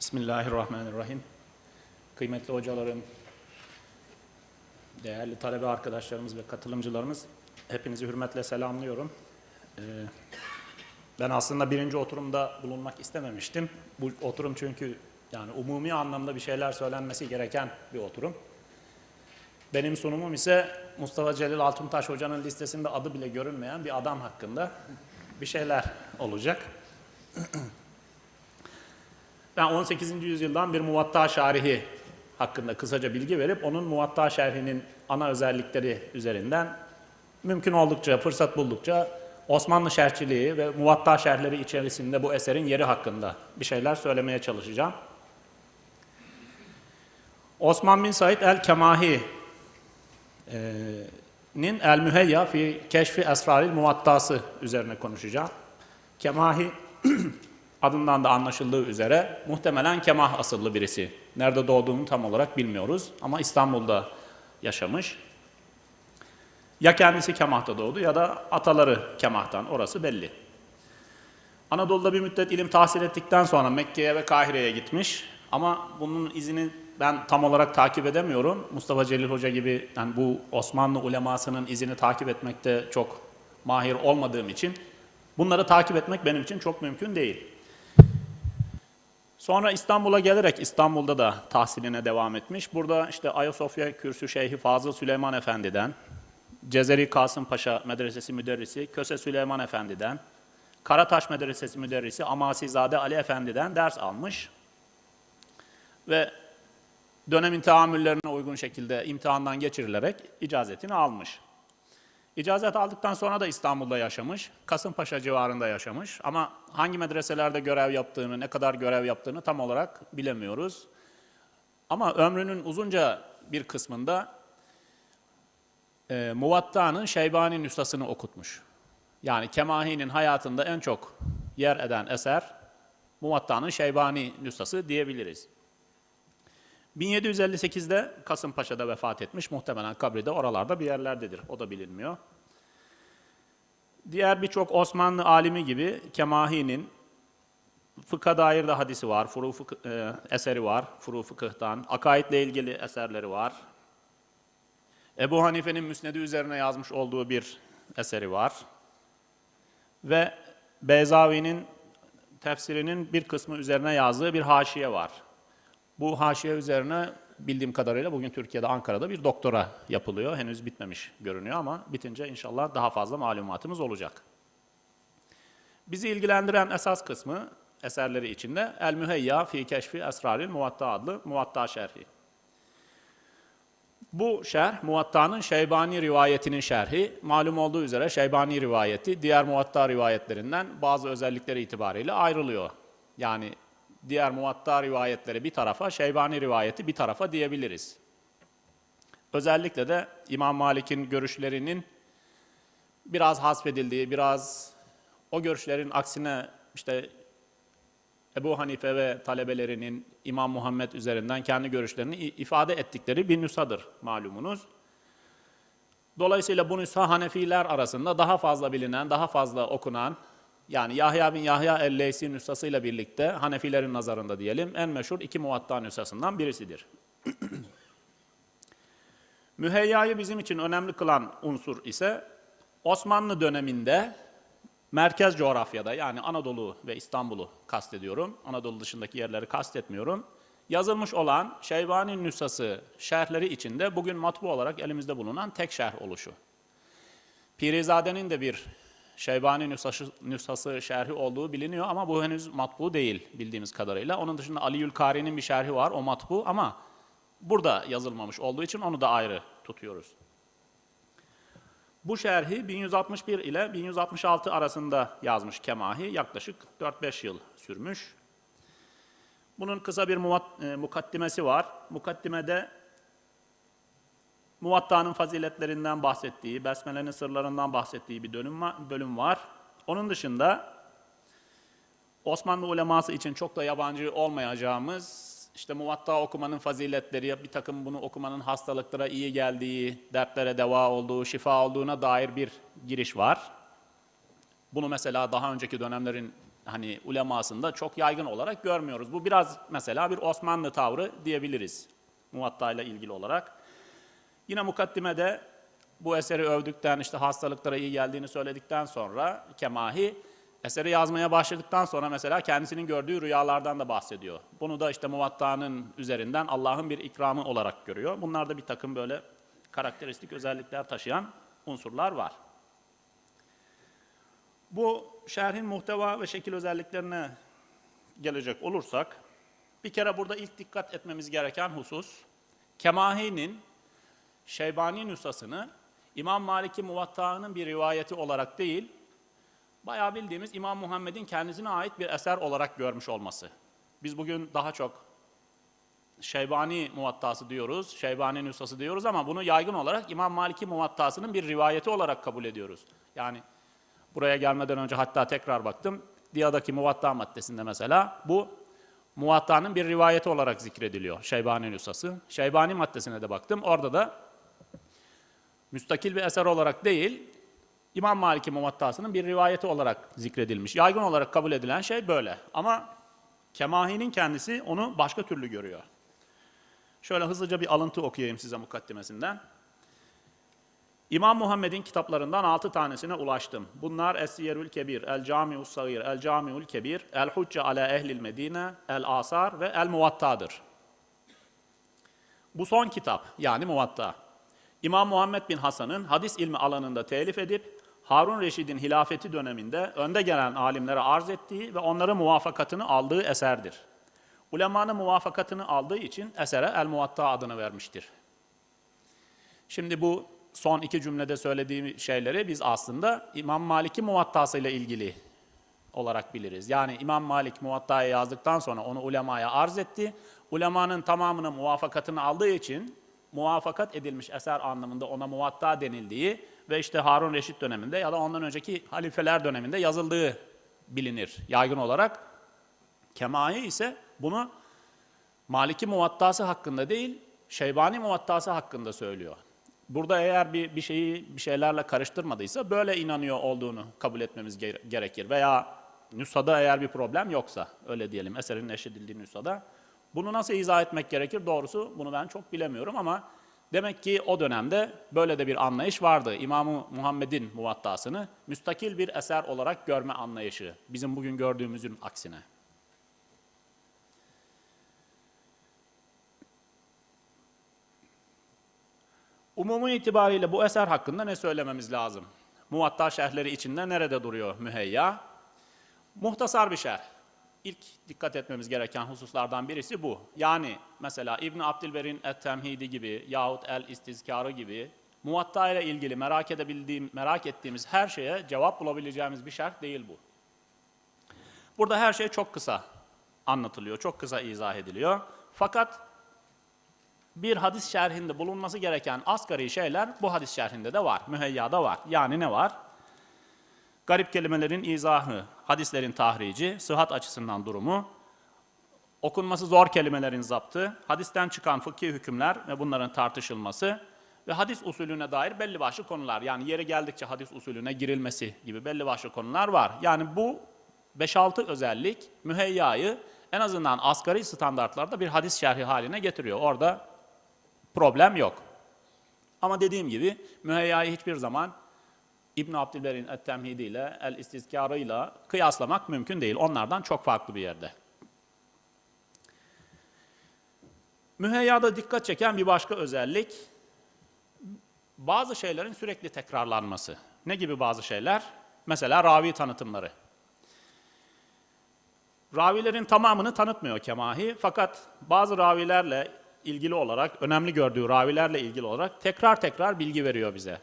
Bismillahirrahmanirrahim. Kıymetli hocalarım, değerli talebe arkadaşlarımız ve katılımcılarımız, hepinizi hürmetle selamlıyorum. Ee, ben aslında birinci oturumda bulunmak istememiştim. Bu oturum çünkü yani umumi anlamda bir şeyler söylenmesi gereken bir oturum. Benim sunumum ise Mustafa Celil Altuntaş Hoca'nın listesinde adı bile görünmeyen bir adam hakkında bir şeyler olacak. Ben 18. yüzyıldan bir muvatta şarihi hakkında kısaca bilgi verip onun muvatta şerhinin ana özellikleri üzerinden mümkün oldukça, fırsat buldukça Osmanlı şerhçiliği ve muvatta şerhleri içerisinde bu eserin yeri hakkında bir şeyler söylemeye çalışacağım. Osman bin Said el-Kemahi e, nin El Müheyya fi Keşfi Esraril Muvattası üzerine konuşacağım. Kemahi adından da anlaşıldığı üzere muhtemelen Kemah asıllı birisi. Nerede doğduğunu tam olarak bilmiyoruz ama İstanbul'da yaşamış. Ya kendisi Kemah'ta doğdu ya da ataları Kemah'tan orası belli. Anadolu'da bir müddet ilim tahsil ettikten sonra Mekke'ye ve Kahire'ye gitmiş. Ama bunun izini ben tam olarak takip edemiyorum. Mustafa Celil Hoca gibi yani bu Osmanlı ulemasının izini takip etmekte çok mahir olmadığım için bunları takip etmek benim için çok mümkün değil. Sonra İstanbul'a gelerek İstanbul'da da tahsiline devam etmiş. Burada işte Ayasofya Kürsü Şeyhi Fazıl Süleyman Efendi'den, Cezeri Kasım Paşa Medresesi Müderrisi Köse Süleyman Efendi'den, Karataş Medresesi Müderrisi Amasizade Ali Efendi'den ders almış. Ve dönemin tahammüllerine uygun şekilde imtihandan geçirilerek icazetini almış. İcazet aldıktan sonra da İstanbul'da yaşamış, Kasımpaşa civarında yaşamış ama hangi medreselerde görev yaptığını, ne kadar görev yaptığını tam olarak bilemiyoruz. Ama ömrünün uzunca bir kısmında e, Muvatta'nın Şeybani nüshasını okutmuş. Yani Kemahi'nin hayatında en çok yer eden eser Muvatta'nın Şeybani nüshası diyebiliriz. 1758'de Kasımpaşa'da vefat etmiş. Muhtemelen kabri de oralarda bir yerlerdedir. O da bilinmiyor. Diğer birçok Osmanlı alimi gibi Kemahi'nin fıkha dair de hadisi var, furu fıkıh, e, eseri var, furu fıkıhtan, akaidle ilgili eserleri var. Ebu Hanife'nin müsnedi üzerine yazmış olduğu bir eseri var. Ve Beyzavi'nin tefsirinin bir kısmı üzerine yazdığı bir haşiye var. Bu haşiye üzerine bildiğim kadarıyla bugün Türkiye'de Ankara'da bir doktora yapılıyor. Henüz bitmemiş görünüyor ama bitince inşallah daha fazla malumatımız olacak. Bizi ilgilendiren esas kısmı eserleri içinde El Müheyya fi Keşfi Esraril Muvatta adlı Muvatta şerhi. Bu şerh Muvatta'nın Şeybani rivayetinin şerhi. Malum olduğu üzere Şeybani rivayeti diğer Muvatta rivayetlerinden bazı özellikleri itibariyle ayrılıyor. Yani diğer muvatta rivayetleri bir tarafa, Şeybani rivayeti bir tarafa diyebiliriz. Özellikle de İmam Malik'in görüşlerinin biraz hasfedildiği, biraz o görüşlerin aksine işte Ebu Hanife ve talebelerinin İmam Muhammed üzerinden kendi görüşlerini ifade ettikleri bir nüshadır malumunuz. Dolayısıyla bu nüsha Hanefiler arasında daha fazla bilinen, daha fazla okunan, yani Yahya bin Yahya el-Leysi nüshasıyla birlikte Hanefilerin nazarında diyelim en meşhur iki muvatta nüshasından birisidir. Müheyyayı bizim için önemli kılan unsur ise Osmanlı döneminde merkez coğrafyada yani Anadolu ve İstanbul'u kastediyorum. Anadolu dışındaki yerleri kastetmiyorum. Yazılmış olan Şeybani nüshası şerhleri içinde bugün matbu olarak elimizde bulunan tek şerh oluşu. Pirizade'nin de bir Şeybani nüshası, nüshası şerhi olduğu biliniyor ama bu henüz matbu değil bildiğimiz kadarıyla. Onun dışında Ali Kari'nin bir şerhi var, o matbu ama burada yazılmamış olduğu için onu da ayrı tutuyoruz. Bu şerhi 1161 ile 1166 arasında yazmış Kemahi, yaklaşık 4-5 yıl sürmüş. Bunun kısa bir e, mukaddimesi var. Mukaddimede Muvatta'nın faziletlerinden bahsettiği, Besmele'nin sırlarından bahsettiği bir bölüm var. Onun dışında Osmanlı uleması için çok da yabancı olmayacağımız işte Muvatta okumanın faziletleri, bir takım bunu okumanın hastalıklara iyi geldiği, dertlere deva olduğu, şifa olduğuna dair bir giriş var. Bunu mesela daha önceki dönemlerin hani ulemasında çok yaygın olarak görmüyoruz. Bu biraz mesela bir Osmanlı tavrı diyebiliriz Muvatta ile ilgili olarak. Yine mukaddimede bu eseri övdükten, işte hastalıklara iyi geldiğini söyledikten sonra Kemahi eseri yazmaya başladıktan sonra mesela kendisinin gördüğü rüyalardan da bahsediyor. Bunu da işte Muvatta'nın üzerinden Allah'ın bir ikramı olarak görüyor. Bunlarda bir takım böyle karakteristik özellikler taşıyan unsurlar var. Bu şerhin muhteva ve şekil özelliklerine gelecek olursak, bir kere burada ilk dikkat etmemiz gereken husus, Kemahi'nin Şeybani nüshasını İmam Malik'i Muvatta'nın bir rivayeti olarak değil, bayağı bildiğimiz İmam Muhammed'in kendisine ait bir eser olarak görmüş olması. Biz bugün daha çok Şeybani Muvattası diyoruz, Şeybani nüshası diyoruz ama bunu yaygın olarak İmam Malik'i Muvattası'nın bir rivayeti olarak kabul ediyoruz. Yani buraya gelmeden önce hatta tekrar baktım, Diya'daki Muvatta maddesinde mesela bu Muvatta'nın bir rivayeti olarak zikrediliyor Şeybani nüshası. Şeybani maddesine de baktım, orada da müstakil bir eser olarak değil, İmam Malik'in Muvattası'nın bir rivayeti olarak zikredilmiş. Yaygın olarak kabul edilen şey böyle. Ama Kemahi'nin kendisi onu başka türlü görüyor. Şöyle hızlıca bir alıntı okuyayım size mukaddimesinden. İmam Muhammed'in kitaplarından altı tanesine ulaştım. Bunlar Es-Siyerül Kebir, El-Camius Sagir, El-Camiul Kebir, El-Hucce ala Ehlil Medine, El-Asar ve El-Muvatta'dır. Bu son kitap yani Muvatta. İmam Muhammed bin Hasan'ın hadis ilmi alanında telif edip Harun Reşid'in hilafeti döneminde önde gelen alimlere arz ettiği ve onların muvafakatını aldığı eserdir. Ulemanın muvafakatını aldığı için esere El-Muvatta adını vermiştir. Şimdi bu son iki cümlede söylediğim şeyleri biz aslında İmam Malik'in muvattası ile ilgili olarak biliriz. Yani İmam Malik muvattaya yazdıktan sonra onu ulemaya arz etti. Ulemanın tamamının muvafakatını aldığı için muvafakat edilmiş eser anlamında ona muvatta denildiği ve işte Harun Reşit döneminde ya da ondan önceki halifeler döneminde yazıldığı bilinir yaygın olarak. Kemai ise bunu Maliki muvattası hakkında değil, Şeybani muvattası hakkında söylüyor. Burada eğer bir, bir şeyi bir şeylerle karıştırmadıysa böyle inanıyor olduğunu kabul etmemiz gere- gerekir. Veya nüshada eğer bir problem yoksa, öyle diyelim eserin neşredildiği nüshada. Bunu nasıl izah etmek gerekir? Doğrusu bunu ben çok bilemiyorum ama demek ki o dönemde böyle de bir anlayış vardı. İmam-ı Muhammed'in muvattasını müstakil bir eser olarak görme anlayışı. Bizim bugün gördüğümüzün aksine. Umumu itibariyle bu eser hakkında ne söylememiz lazım? Muvatta şerhleri içinde nerede duruyor müheyya? Muhtasar bir şerh. İlk dikkat etmemiz gereken hususlardan birisi bu. Yani mesela İbn Abdülber'in Et-Temhidi gibi yahut El-İstizkarı gibi Muvatta ile ilgili merak edebildiğim, merak ettiğimiz her şeye cevap bulabileceğimiz bir şerh değil bu. Burada her şey çok kısa anlatılıyor, çok kısa izah ediliyor. Fakat bir hadis şerhinde bulunması gereken asgari şeyler bu hadis şerhinde de var, müheyyada var. Yani ne var? Garip kelimelerin izahı, hadislerin tahrici, sıhhat açısından durumu, okunması zor kelimelerin zaptı, hadisten çıkan fıkhi hükümler ve bunların tartışılması ve hadis usulüne dair belli başlı konular. Yani yeri geldikçe hadis usulüne girilmesi gibi belli başlı konular var. Yani bu 5-6 özellik müheyyayı en azından asgari standartlarda bir hadis şerhi haline getiriyor. Orada problem yok. Ama dediğim gibi müheyyayı hiçbir zaman İbn Abdülber'in Et-Temhidi ile El-İstizkarı kıyaslamak mümkün değil. Onlardan çok farklı bir yerde. Müheyyada dikkat çeken bir başka özellik bazı şeylerin sürekli tekrarlanması. Ne gibi bazı şeyler? Mesela ravi tanıtımları. Ravilerin tamamını tanıtmıyor Kemahi fakat bazı ravilerle ilgili olarak, önemli gördüğü ravilerle ilgili olarak tekrar tekrar bilgi veriyor bize.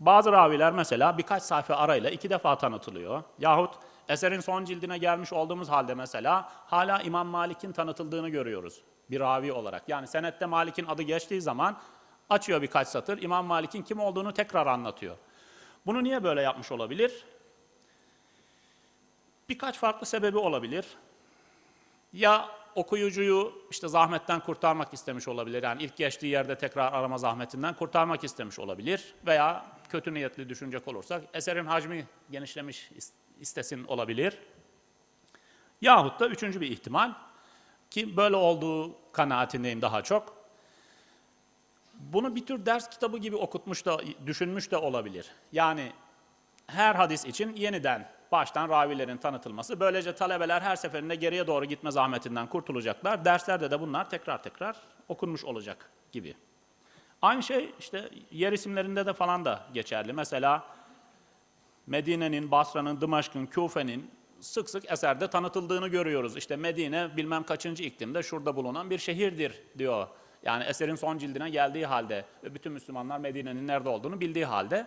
Bazı raviler mesela birkaç sayfa arayla iki defa tanıtılıyor. Yahut eserin son cildine gelmiş olduğumuz halde mesela hala İmam Malik'in tanıtıldığını görüyoruz bir ravi olarak. Yani senette Malik'in adı geçtiği zaman açıyor birkaç satır, İmam Malik'in kim olduğunu tekrar anlatıyor. Bunu niye böyle yapmış olabilir? Birkaç farklı sebebi olabilir. Ya okuyucuyu işte zahmetten kurtarmak istemiş olabilir. Yani ilk geçtiği yerde tekrar arama zahmetinden kurtarmak istemiş olabilir. Veya kötü niyetli düşünecek olursak eserin hacmi genişlemiş is- istesin olabilir. Yahut da üçüncü bir ihtimal ki böyle olduğu kanaatindeyim daha çok. Bunu bir tür ders kitabı gibi okutmuş da, düşünmüş de olabilir. Yani her hadis için yeniden baştan ravilerin tanıtılması. Böylece talebeler her seferinde geriye doğru gitme zahmetinden kurtulacaklar. Derslerde de bunlar tekrar tekrar okunmuş olacak gibi. Aynı şey işte yer isimlerinde de falan da geçerli. Mesela Medine'nin, Basra'nın, Dımaşk'ın, Küfe'nin sık sık eserde tanıtıldığını görüyoruz. İşte Medine bilmem kaçıncı iklimde şurada bulunan bir şehirdir diyor. Yani eserin son cildine geldiği halde ve bütün Müslümanlar Medine'nin nerede olduğunu bildiği halde.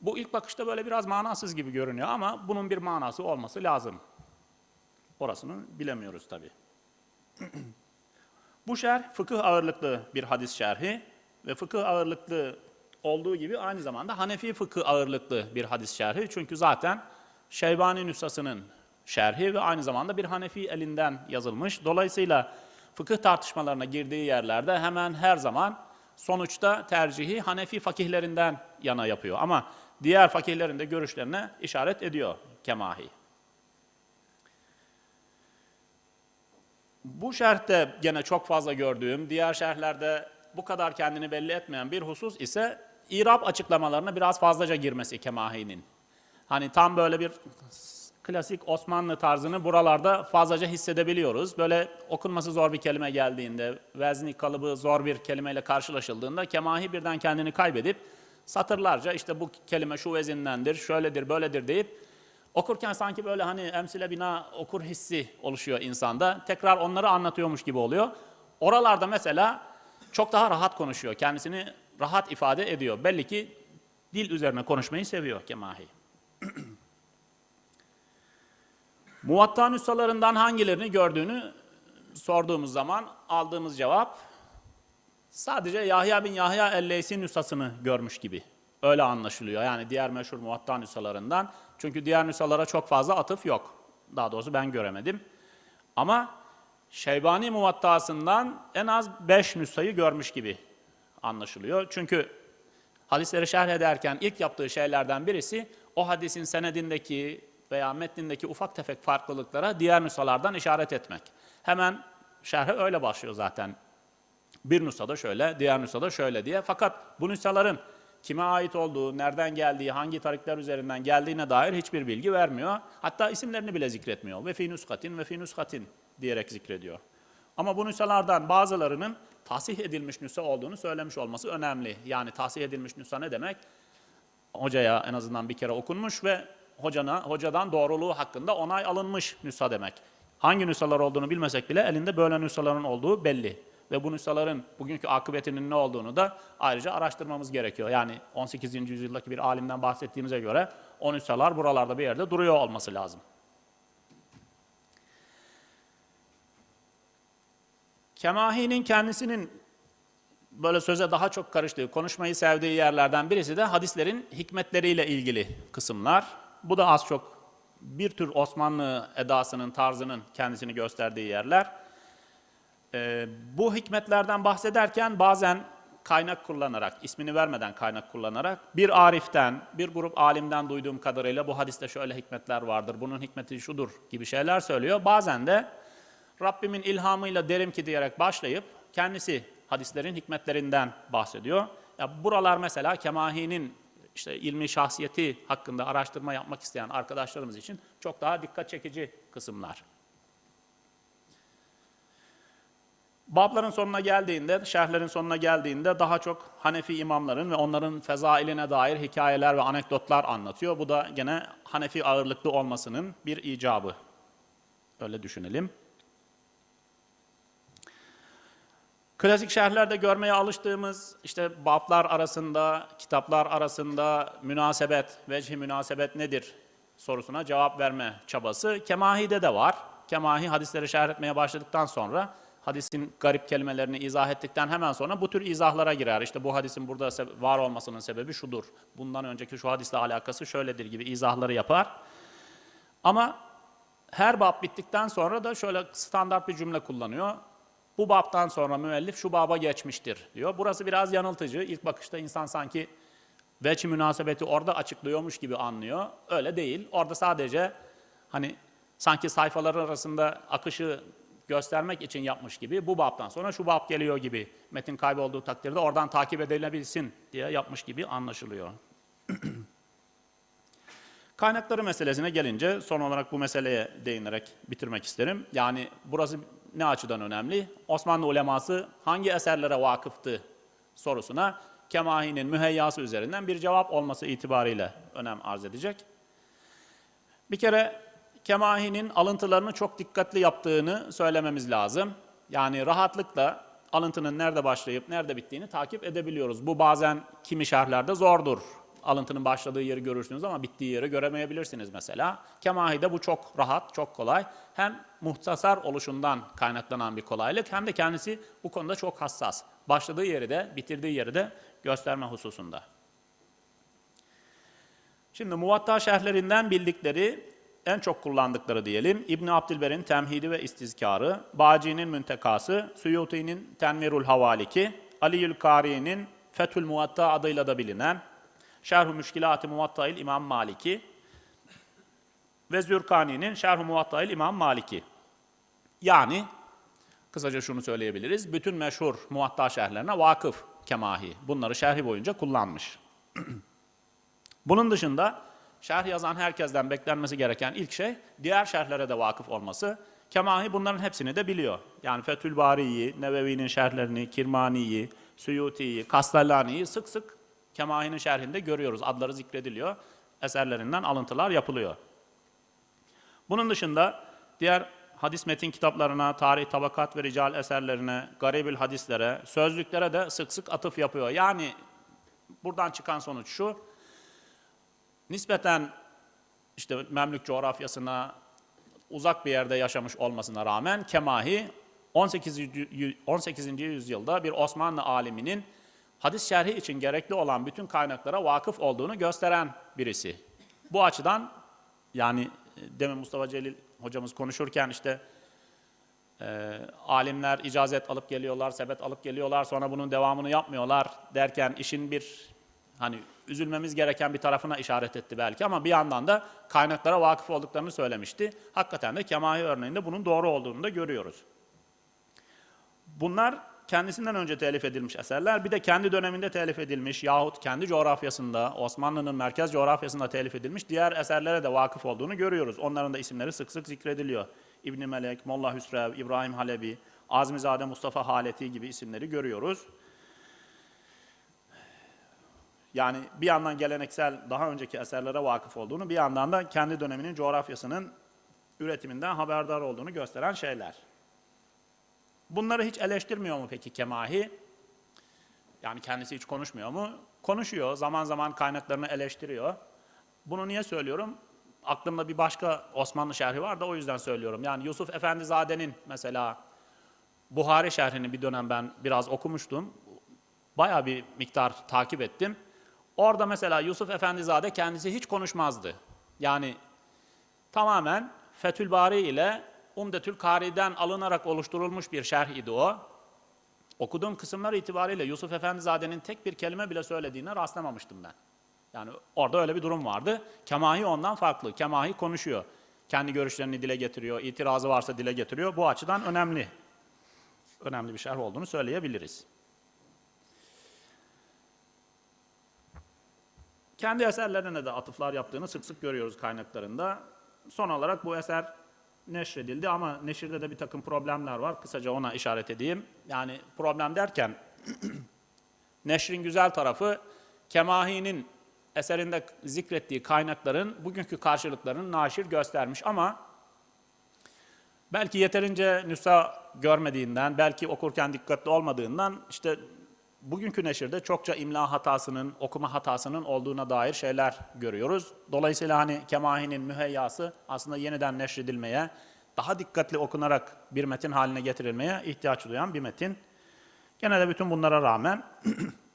Bu ilk bakışta böyle biraz manasız gibi görünüyor ama bunun bir manası olması lazım. Orasını bilemiyoruz tabii. Bu şerh fıkıh ağırlıklı bir hadis şerhi ve fıkıh ağırlıklı olduğu gibi aynı zamanda Hanefi fıkıh ağırlıklı bir hadis şerhi. Çünkü zaten Şeybani nüshasının şerhi ve aynı zamanda bir Hanefi elinden yazılmış. Dolayısıyla fıkıh tartışmalarına girdiği yerlerde hemen her zaman sonuçta tercihi Hanefi fakihlerinden yana yapıyor. Ama diğer fakihlerin de görüşlerine işaret ediyor Kemahi. Bu şerhte gene çok fazla gördüğüm, diğer şerhlerde bu kadar kendini belli etmeyen bir husus ise İrab açıklamalarına biraz fazlaca girmesi Kemahi'nin. Hani tam böyle bir klasik Osmanlı tarzını buralarda fazlaca hissedebiliyoruz. Böyle okunması zor bir kelime geldiğinde, vezni kalıbı zor bir kelimeyle karşılaşıldığında Kemahi birden kendini kaybedip satırlarca işte bu kelime şu vezindendir, şöyledir, böyledir deyip okurken sanki böyle hani emsile bina okur hissi oluşuyor insanda. Tekrar onları anlatıyormuş gibi oluyor. Oralarda mesela çok daha rahat konuşuyor. Kendisini rahat ifade ediyor. Belli ki dil üzerine konuşmayı seviyor Kemahi. Muvatta nüshalarından hangilerini gördüğünü sorduğumuz zaman aldığımız cevap sadece Yahya bin Yahya el-Leysi nüshasını görmüş gibi. Öyle anlaşılıyor. Yani diğer meşhur muvatta nüshalarından. Çünkü diğer nüshalara çok fazla atıf yok. Daha doğrusu ben göremedim. Ama Şeybani muvattasından en az 5 nüshayı görmüş gibi anlaşılıyor. Çünkü hadisleri şerh ederken ilk yaptığı şeylerden birisi o hadisin senedindeki veya metnindeki ufak tefek farklılıklara diğer nüshalardan işaret etmek. Hemen şerhe öyle başlıyor zaten. Bir nüshada şöyle, diğer nüshada şöyle diye. Fakat bu nüshaların kime ait olduğu, nereden geldiği, hangi tarikler üzerinden geldiğine dair hiçbir bilgi vermiyor. Hatta isimlerini bile zikretmiyor. Ve fi nüskatin ve fi nüskatin diyerek zikrediyor. Ama bu nüshalardan bazılarının tahsih edilmiş nüsha olduğunu söylemiş olması önemli. Yani tahsih edilmiş nüsha ne demek? Hocaya en azından bir kere okunmuş ve hocana, hocadan doğruluğu hakkında onay alınmış nüsha demek. Hangi nüshalar olduğunu bilmesek bile elinde böyle nüshaların olduğu belli. Ve bu nüshaların bugünkü akıbetinin ne olduğunu da ayrıca araştırmamız gerekiyor. Yani 18. yüzyıldaki bir alimden bahsettiğimize göre o nüshalar buralarda bir yerde duruyor olması lazım. Kemahi'nin kendisinin böyle söze daha çok karıştığı, konuşmayı sevdiği yerlerden birisi de hadislerin hikmetleriyle ilgili kısımlar. Bu da az çok bir tür Osmanlı edasının, tarzının kendisini gösterdiği yerler. Ee, bu hikmetlerden bahsederken bazen kaynak kullanarak, ismini vermeden kaynak kullanarak bir ariften, bir grup alimden duyduğum kadarıyla bu hadiste şöyle hikmetler vardır, bunun hikmeti şudur gibi şeyler söylüyor. Bazen de Rabbimin ilhamıyla derim ki diyerek başlayıp kendisi hadislerin hikmetlerinden bahsediyor. Ya buralar mesela Kemahi'nin işte ilmi şahsiyeti hakkında araştırma yapmak isteyen arkadaşlarımız için çok daha dikkat çekici kısımlar. Babların sonuna geldiğinde, şerhlerin sonuna geldiğinde daha çok Hanefi imamların ve onların fezailine dair hikayeler ve anekdotlar anlatıyor. Bu da gene Hanefi ağırlıklı olmasının bir icabı. Öyle düşünelim. Klasik şerhlerde görmeye alıştığımız işte bablar arasında, kitaplar arasında münasebet, vecih münasebet nedir sorusuna cevap verme çabası Kemahi'de de var. Kemahi hadisleri şerh etmeye başladıktan sonra hadisin garip kelimelerini izah ettikten hemen sonra bu tür izahlara girer. İşte bu hadisin burada var olmasının sebebi şudur. Bundan önceki şu hadisle alakası şöyledir gibi izahları yapar. Ama her bab bittikten sonra da şöyle standart bir cümle kullanıyor. Bu babtan sonra müellif şu baba geçmiştir diyor. Burası biraz yanıltıcı. İlk bakışta insan sanki veç münasebeti orada açıklıyormuş gibi anlıyor. Öyle değil. Orada sadece hani sanki sayfaların arasında akışı göstermek için yapmış gibi bu babdan sonra şu bab geliyor gibi metin kaybolduğu takdirde oradan takip edilebilsin diye yapmış gibi anlaşılıyor. Kaynakları meselesine gelince son olarak bu meseleye değinerek bitirmek isterim. Yani burası ne açıdan önemli? Osmanlı uleması hangi eserlere vakıftı sorusuna Kemahi'nin müheyyası üzerinden bir cevap olması itibariyle önem arz edecek. Bir kere Kemahi'nin alıntılarını çok dikkatli yaptığını söylememiz lazım. Yani rahatlıkla alıntının nerede başlayıp nerede bittiğini takip edebiliyoruz. Bu bazen kimi şerhlerde zordur. Alıntının başladığı yeri görürsünüz ama bittiği yeri göremeyebilirsiniz mesela. Kemahi'de bu çok rahat, çok kolay. Hem muhtasar oluşundan kaynaklanan bir kolaylık hem de kendisi bu konuda çok hassas. Başladığı yeri de bitirdiği yeri de gösterme hususunda. Şimdi muvatta şerhlerinden bildikleri en çok kullandıkları diyelim İbn Abdülber'in Temhidi ve İstizkarı, Baci'nin Müntekası, Suyuti'nin Tenvirul Havaliki, Aliül Kari'nin Fethül Muvatta adıyla da bilinen Şerh-ü Müşkilat-ı Muvatta'il İmam Maliki ve Zürkani'nin Şerh-ü Muvatta'il İmam Maliki. Yani kısaca şunu söyleyebiliriz. Bütün meşhur muvatta şerhlerine vakıf Kemahi. Bunları şerhi boyunca kullanmış. Bunun dışında şerh yazan herkesten beklenmesi gereken ilk şey diğer şerhlere de vakıf olması. Kemahi bunların hepsini de biliyor. Yani Fethül Bari'yi, Nevevi'nin şerhlerini, Kirmani'yi, Suyuti'yi, Kastellani'yi sık sık Kemahi'nin şerhinde görüyoruz. Adları zikrediliyor. Eserlerinden alıntılar yapılıyor. Bunun dışında diğer hadis metin kitaplarına, tarih, tabakat ve rical eserlerine, garibül hadislere, sözlüklere de sık sık atıf yapıyor. Yani buradan çıkan sonuç şu, nispeten işte Memlük coğrafyasına uzak bir yerde yaşamış olmasına rağmen Kemahi 18. yü- 18. yüzyılda bir Osmanlı aliminin hadis şerhi için gerekli olan bütün kaynaklara vakıf olduğunu gösteren birisi. Bu açıdan yani e, demin Mustafa Celil hocamız konuşurken işte e, alimler icazet alıp geliyorlar, sebet alıp geliyorlar, sonra bunun devamını yapmıyorlar derken işin bir hani üzülmemiz gereken bir tarafına işaret etti belki ama bir yandan da kaynaklara vakıf olduklarını söylemişti. Hakikaten de Kemahi örneğinde bunun doğru olduğunu da görüyoruz. Bunlar kendisinden önce telif edilmiş eserler, bir de kendi döneminde telif edilmiş yahut kendi coğrafyasında, Osmanlı'nın merkez coğrafyasında telif edilmiş diğer eserlere de vakıf olduğunu görüyoruz. Onların da isimleri sık sık zikrediliyor. İbn Melek, Molla Hüsrev, İbrahim Halebi, Azmizade Mustafa Haleti gibi isimleri görüyoruz. Yani bir yandan geleneksel daha önceki eserlere vakıf olduğunu, bir yandan da kendi döneminin coğrafyasının üretiminden haberdar olduğunu gösteren şeyler. Bunları hiç eleştirmiyor mu peki Kemahi? Yani kendisi hiç konuşmuyor mu? Konuşuyor, zaman zaman kaynaklarını eleştiriyor. Bunu niye söylüyorum? Aklımda bir başka Osmanlı şerhi var da o yüzden söylüyorum. Yani Yusuf Efendizade'nin mesela Buhari şerhini bir dönem ben biraz okumuştum. Bayağı bir miktar takip ettim. Orada mesela Yusuf Efendizade kendisi hiç konuşmazdı. Yani tamamen Fethül Bari ile Umdetül Kari'den alınarak oluşturulmuş bir şerh idi o. Okuduğum kısımlar itibariyle Yusuf Efendizade'nin tek bir kelime bile söylediğine rastlamamıştım ben. Yani orada öyle bir durum vardı. Kemahi ondan farklı. Kemahi konuşuyor. Kendi görüşlerini dile getiriyor, itirazı varsa dile getiriyor. Bu açıdan önemli. Önemli bir şerh olduğunu söyleyebiliriz. Kendi eserlerine de atıflar yaptığını sık sık görüyoruz kaynaklarında. Son olarak bu eser neşredildi ama neşirde de bir takım problemler var. Kısaca ona işaret edeyim. Yani problem derken neşrin güzel tarafı Kemahi'nin eserinde zikrettiği kaynakların bugünkü karşılıklarını naşir göstermiş ama belki yeterince nüsa görmediğinden, belki okurken dikkatli olmadığından işte bugünkü neşirde çokça imla hatasının, okuma hatasının olduğuna dair şeyler görüyoruz. Dolayısıyla hani Kemahi'nin müheyyası aslında yeniden neşredilmeye, daha dikkatli okunarak bir metin haline getirilmeye ihtiyaç duyan bir metin. Gene de bütün bunlara rağmen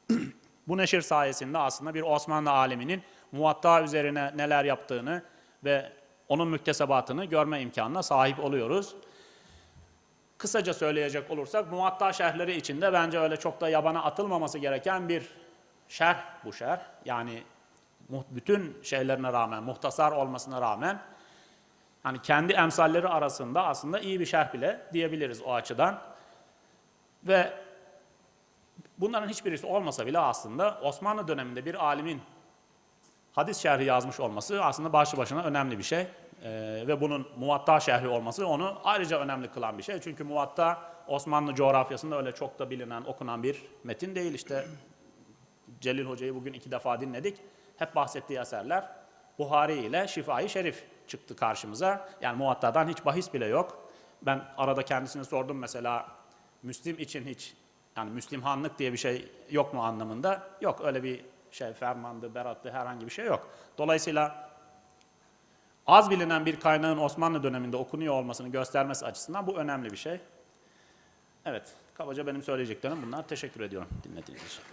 bu neşir sayesinde aslında bir Osmanlı aleminin muvatta üzerine neler yaptığını ve onun müktesebatını görme imkanına sahip oluyoruz. Kısaca söyleyecek olursak muvatta şerhleri içinde bence öyle çok da yabana atılmaması gereken bir şerh bu şerh. Yani bütün şeylerine rağmen, muhtasar olmasına rağmen hani kendi emsalleri arasında aslında iyi bir şerh bile diyebiliriz o açıdan. Ve bunların hiçbirisi olmasa bile aslında Osmanlı döneminde bir alimin hadis şerhi yazmış olması aslında başlı başına önemli bir şey. Ee, ve bunun muvatta şerhi olması onu ayrıca önemli kılan bir şey. Çünkü muvatta Osmanlı coğrafyasında öyle çok da bilinen, okunan bir metin değil. İşte Celil Hoca'yı bugün iki defa dinledik. Hep bahsettiği eserler Buhari ile Şifai Şerif çıktı karşımıza. Yani muvattadan hiç bahis bile yok. Ben arada kendisine sordum mesela Müslim için hiç yani Müslimhanlık diye bir şey yok mu anlamında? Yok öyle bir şey fermandı, berattı herhangi bir şey yok. Dolayısıyla az bilinen bir kaynağın Osmanlı döneminde okunuyor olmasını göstermesi açısından bu önemli bir şey. Evet, kabaca benim söyleyeceklerim bunlar. Teşekkür ediyorum dinlediğiniz için.